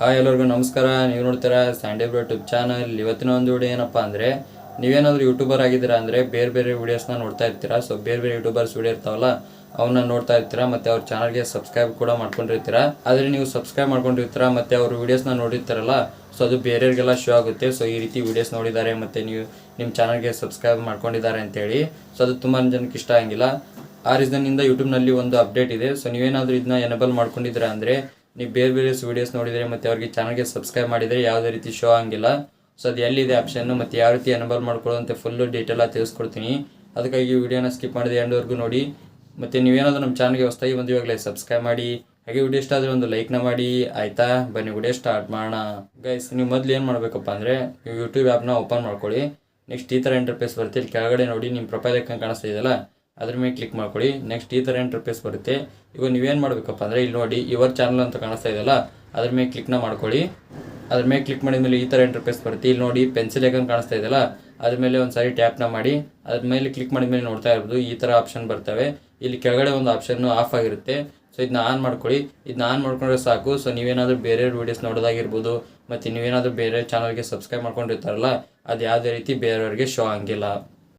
Hi ಎಲ್ಲರಿಗೂ ನಮಸ್ಕಾರ. ನೀವು ನೋಡ್ತೀರಾ ಸ್ಯಾಂಡೇ ಬ್ರೋ ಯೂಟ್ಯೂಬ್ ಚಾನಲ್ ಇವತ್ತಿನ ಒಂದು ವಿಡಿಯೋ ಏನಪ್ಪ ಅಂದರೆ, ನೀವೇನಾದರೂ ಯೂಟ್ಯೂಬರ್ ಆಗಿದ್ದೀರಾ ಅಂದರೆ ಬೇರೆ ಬೇರೆ ವೀಡಿಯೋಸ್ನ ನೋಡ್ತಾ ಇರ್ತೀರಾ. ಸೊ ಬೇರೆ ಬೇರೆ ಯೂಟ್ಯೂಬರ್ಸ್ ವಿಡಿಯೋ ಇರ್ತಾವಲ್ಲ, ಅವನ್ನ ನೋಡ್ತಾ ಇರ್ತೀರಾ ಮತ್ತು ಅವ್ರ ಚಾನಲ್ಗೆ ಸಬ್ಸ್ಕ್ರೈಬ್ ಕೂಡ ಮಾಡ್ಕೊಂಡಿರ್ತೀರಾ. ಆದರೆ ನೀವು ಸಬ್ಸ್ಕ್ರೈಬ್ ಮಾಡ್ಕೊಂಡಿರ್ತೀರಾ ಮತ್ತು ಅವ್ರ ವೀಡಿಯೋಸ್ನ ನೋಡಿರ್ತಾರಲ್ಲ ಸೊ ಅದು ಬೇರೆಯವ್ರಿಗೆಲ್ಲ ಶೋ ಆಗುತ್ತೆ. ಸೊ ಈ ರೀತಿ ವೀಡಿಯೋಸ್ ನೋಡಿದ್ದಾರೆ ಮತ್ತು ನೀವು ನಿಮ್ಮ ಚಾನಲ್ಗೆ ಸಬ್ಸ್ಕ್ರೈಬ್ ಮಾಡ್ಕೊಂಡಿದ್ದಾರೆ ಅಂತೇಳಿ. ಸೊ ಅದು ತುಂಬ ಜನಕ್ಕೆ ಇಷ್ಟ ಆಗಿಲ್ಲ. ಆ ರೀಸನ್ನಿಂದ ಯೂಟ್ಯೂಬ್ನಲ್ಲಿ ಒಂದು ಅಪ್ಡೇಟ್ ಇದೆ. ಸೊ ನೀವೇನಾದರೂ ಇದನ್ನ ಎನೇಬಲ್ ಮಾಡ್ಕೊಂಡಿದ್ದೀರಾ ಅಂದರೆ ನೀವು ಬೇರೆ ಬೇರೆ ವೀಡಿಯೋಸ್ ನೋಡಿದರೆ ಮತ್ತು ಅವ್ರಿಗೆ ಚಾನಲ್ಗೆ ಸಬ್ಸ್ಕ್ರೈಬ್ ಮಾಡಿದರೆ ಯಾವುದೇ ರೀತಿ ಶೋ ಆಗಿಲ್ಲ ಸೊ ಅದು ಎಲ್ಲಿದೆ ಆಪ್ಷನ್ನು ಮತ್ತು ಯಾವ ರೀತಿ ಎನಬಲ್ ಮಾಡ್ಕೊಳ್ಳೋದು ಅಂತ ಫುಲ್ಲು ಡೀಟೇಲಾಗಿ ತಿಳಿಸ್ಕೊಡ್ತೀನಿ. ಅದಕ್ಕಾಗಿ ವಿಡಿಯೋನ ಸ್ಕಿಪ್ ಮಾಡಿದೆ ಎಂಡವರೆಗೂ ನೋಡಿ. ಮತ್ತು ನೀವೇನಾದರೂ ನಮ್ಮ ಚಾನಲ್ಗೆ ಹೊಸ್ದಾಗಿ ಬಂದು ಇವಾಗಲೇ ಸಬ್ಸ್ಕ್ರೈಬ್ ಮಾಡಿ. ಹಾಗೆ ವಿಡಿಯೋ ಇಷ್ಟ ಆದರೆ ಒಂದು ಲೈಕ್ನ ಮಾಡಿ. ಆಯಿತಾ? ಬನ್ನಿ ವಿಡಿಯೋ ಸ್ಟಾರ್ಟ್ ಮಾಡೋಣ. ಗೈಸ್ ನೀವು ಮೊದಲು ಏನು ಮಾಡಬೇಕಪ್ಪ ಅಂದರೆ ನೀವು ಯೂಟ್ಯೂಬ್ ಆ್ಯಪ್ನ ಓಪನ್ ಮಾಡ್ಕೊಳ್ಳಿ. ನೆಕ್ಸ್ಟ್ ಈ ಥರ ಇಂಟರ್ಫೇಸ್ ಇಲ್ಲಿ ಕೆಳಗಡೆ ನೋಡಿ, ನಿಮ್ಮ ಪ್ರೊಫೈಲ್ ಕಾಣಿಸ್ತಾ ಇದೆಯಲ್ಲ? ಅದ್ರ ಮೇಲೆ ಕ್ಲಿಕ್ ಮಾಡ್ಕೊಳ್ಳಿ. ನೆಕ್ಸ್ಟ್ ಈ ಥರ ಇಂಟರ್ಫೇಸ್ ಬರುತ್ತೆ. ಇವಾಗ ನೀವೇನು ಮಾಡಬೇಕಪ್ಪ ಅಂದರೆ ಇಲ್ಲಿ ನೋಡಿ ಯುವರ್ ಚಾನಲ್ ಅಂತ ಕಾಣಿಸ್ತಾ ಇದೆಯಲ್ಲ, ಅದ್ರ ಮೇಲೆ ಕ್ಲಿಕ್ನ ಮಾಡ್ಕೊಳ್ಳಿ. ಅದ್ರ ಮೇಲೆ ಕ್ಲಿಕ್ ಮಾಡಿದ ಮೇಲೆ ಈ ಥರ ಇಂಟರ್ಫೇಸ್ ಬರುತ್ತೆ. ಇಲ್ಲಿ ನೋಡಿ ಪೆನ್ಸಿಲ್ ಐಕನ್ ಕಾಣಿಸ್ತಾ ಇದೆಯಲ್ಲ, ಅದ್ರ ಮೇಲೆ ಒಂದು ಸಾರಿ ಟ್ಯಾಪ್ನ ಮಾಡಿ, ಅದ್ರ ಮೇಲೆ ಕ್ಲಿಕ್ ಮಾಡಿದ ಮೇಲೆ ನೋಡ್ತಾ ಇರ್ಬೋದು, ಈ ಥರ ಆಪ್ಷನ್ ಬರ್ತವೆ. ಇಲ್ಲಿ ಕೆಳಗಡೆ ಒಂದು ಆಪ್ಷನ್ ಆಫ್ ಆಗಿರುತ್ತೆ. ಸೊ ಇದನ್ನ ಆನ್ ಮಾಡ್ಕೊಳ್ಳಿ. ಇದನ್ನ ಆನ್ ಮಾಡ್ಕೊಂಡ್ರೆ ಸಾಕು. ಸೊ ನೀವೇನಾದರೂ ಬೇರೆ ವೀಡಿಯೋಸ್ ನೋಡೋದಾಗಿರ್ಬೋದು, ಮತ್ತು ನೀವೇನಾದರೂ ಬೇರೆ ಚಾನಲ್ಗೆ ಸಬ್ಸ್ಕ್ರೈಬ್ ಮಾಡ್ಕೊಂಡಿರ್ತಾರಲ್ಲ ಅದು ಯಾವುದೇ ರೀತಿ ಬೇರೆಯವ್ರಿಗೆ ಶೋ ಆಗಿಲ್ಲ